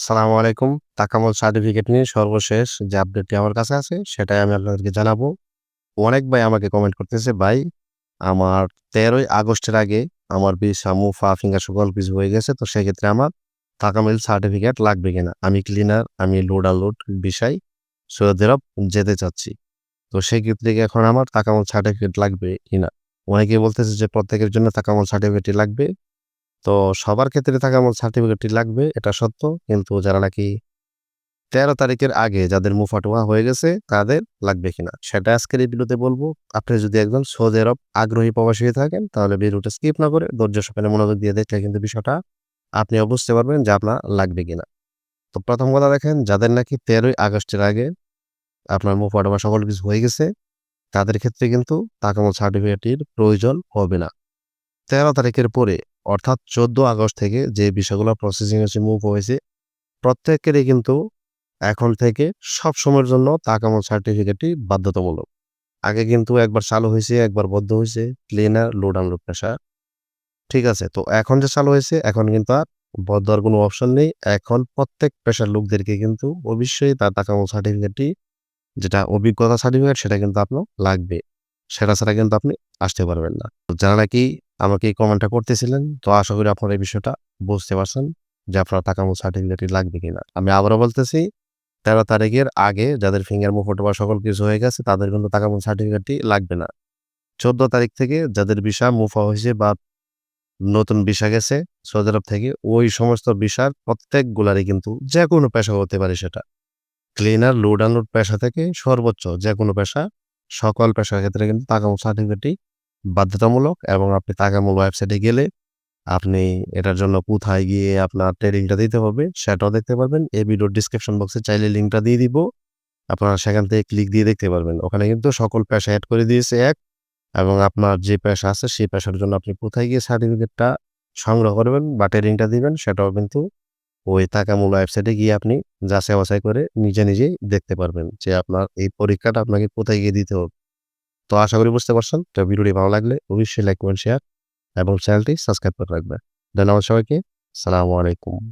সালামু আলাইকুম। তাকামল সার্টিফিকেট নিয়ে সর্বশেষ যে আপডেটটি আমার কাছে আছে সেটাই আমি আপনাদেরকে জানাব। অনেক ভাই আমাকে কমেন্ট করতেছে, "ভাই আমার ১৩ই আগস্টের আগে আমার ভিসা, মুফা, ফিঙ্গার সকল পিস হয়ে গেছে। তো সেক্ষেত্রে আমার তাকামিল সার্টিফিকেট লাগবে কিনা? আমি ক্লিনার, আমি লোড আনলোড ভিসায় সৌদি যেতে চাচ্ছি। তো সেক্ষেত্রে এখন আমার তাকামল সার্টিফিকেট লাগবে কিনা?" অনেকেই বলতেছে যে প্রত্যেকের জন্য তাকামুল সার্টিফিকেটই লাগবে। তো সবার ক্ষেত্রে থাকা তাকামুল সার্টিফিকেটটি লাগবে, এটা সত্য। কিন্তু যারা নাকি ১৩ তারিখের আগে যাদের মুফা-টুফা হয়ে গেছে, তাদের লাগবে কিনা? সেটা আজকের এই ভিডিওতে বলব। আপনি যদি একজন সৌদি আরব আগ্রহী প্রবাসী হয়ে থাকেন, তাহলে ভিডিওটা স্কিপ না করে ধৈর্য সহকারে মনোযোগ দিয়ে দেখলে কিন্তু বিষয়টা আপনি বুঝতে পারবেন যে আপনার লাগবে কিনা। তো প্রথম কথা দেখেন, যাদের নাকি ১৩ই আগস্টের আগে আপনার মুফা-টুফা সকল কিছু হয়ে গেছে, তাদের ক্ষেত্রে কিন্তু তাকামুল সার্টিফিকেটটির প্রয়োজন হবে না। ১৩ তারিখের পরে অর্থাৎ ১৪ আগস্ট থেকে যে বিষয়গুলো প্রসেসিং হয়েছে, মুভ হয়েছে প্রত্যেকেরই কিন্তু এখন থেকে সব সময়ের জন্য তাকামুল সার্টিফিকেটটি বাধ্যতামূলক। আগে কিন্তু একবার চালু হয়েছে, একবার বদ্ধ হয়েছে ক্লিনার, লোড আনলোড পেশা। ঠিক আছে? তো এখন যে চালু হয়েছে এখন কিন্তু আর হওয়ার কোনো অপশন নেই। এখন প্রত্যেক পেশার লোকদেরকে কিন্তু অবশ্যই তার তাকামুল সার্টিফিকেটটি যেটা অভিজ্ঞতা সার্টিফিকেট সেটা কিন্তু আপনার লাগবে। সেটা ছাড়া কিন্তু আপনি আসতে পারবেন না। যারা নাকি আমাকে এই কমেন্টটা করতেছিলেন তো আশা করি আপনারা এই বিষয়টা বুঝতে পারছেন যে আপনার তাকামুল সার্টিফিকেটটি লাগবে কিনা। আমি আবারও বলতেছি ১৩ তারিখের আগে যাদের ফিঙ্গার মুভ-টুফা সকল কিছু হয়ে গেছে তাদের কিন্তু তাকামুল সার্টিফিকেটটি লাগবে না। ১৪ তারিখ থেকে যাদের ভিসা মুফা হয়েছে বা নতুন ভিসা গেছে সৌদি আরব থেকে ওই সমস্ত ভিসার প্রত্যেকগুলারই কিন্তু যেকোনো পেশা হতে পারে সেটা। ক্লিনার, লোড আনলোড পেশা থেকে সর্বোচ্চ যেকোনো পেশা সকল পেশার ক্ষেত্রে কিন্তু তাকামুল সার্টিফিকেটটি বাধ্যতামূলক এবং আপনি তাকামুল ওয়েবসাইটে গেলে আপনি এটার জন্য কোথায় গিয়ে আপনার ট্রেনিংটা দিতে হবে সেটাও দেখতে পারবেন। এই ভিডিওর ডিসক্রিপশন বক্সে চাইলে লিঙ্কটা দিয়ে দিব। আপনারা সেখান থেকে ক্লিক দিয়ে দেখতে পারবেন। ওখানে কিন্তু সকল পেশা অ্যাড করে দিয়েছে এক এবং আপনার যে পেশা আছে সেই পেশার জন্য আপনি কোথায় গিয়ে সার্টিফিকেটটা সংগ্রহ করবেন বা ট্রেনিংটা দিবেন সেটাও কিন্তু ওই তাকামুল ওয়েবসাইটে গিয়ে আপনি যাচাই-বাছাই করে নিজে নিজেই দেখতে পারবেন যে আপনার এই পরীক্ষাটা আপনাকে কোথায় গিয়ে দিতে হবে। তো আশা করি বুঝতে পারছেন। তো ভিডিওটি ভালো লাগলে অবশ্যই লাইক, কমেন্ট, শেয়ার এবং চ্যানেলটি সাবস্ক্রাইব করে রাখবেন। ধন্যবাদ সবাইকে। সালামু আলাইকুম।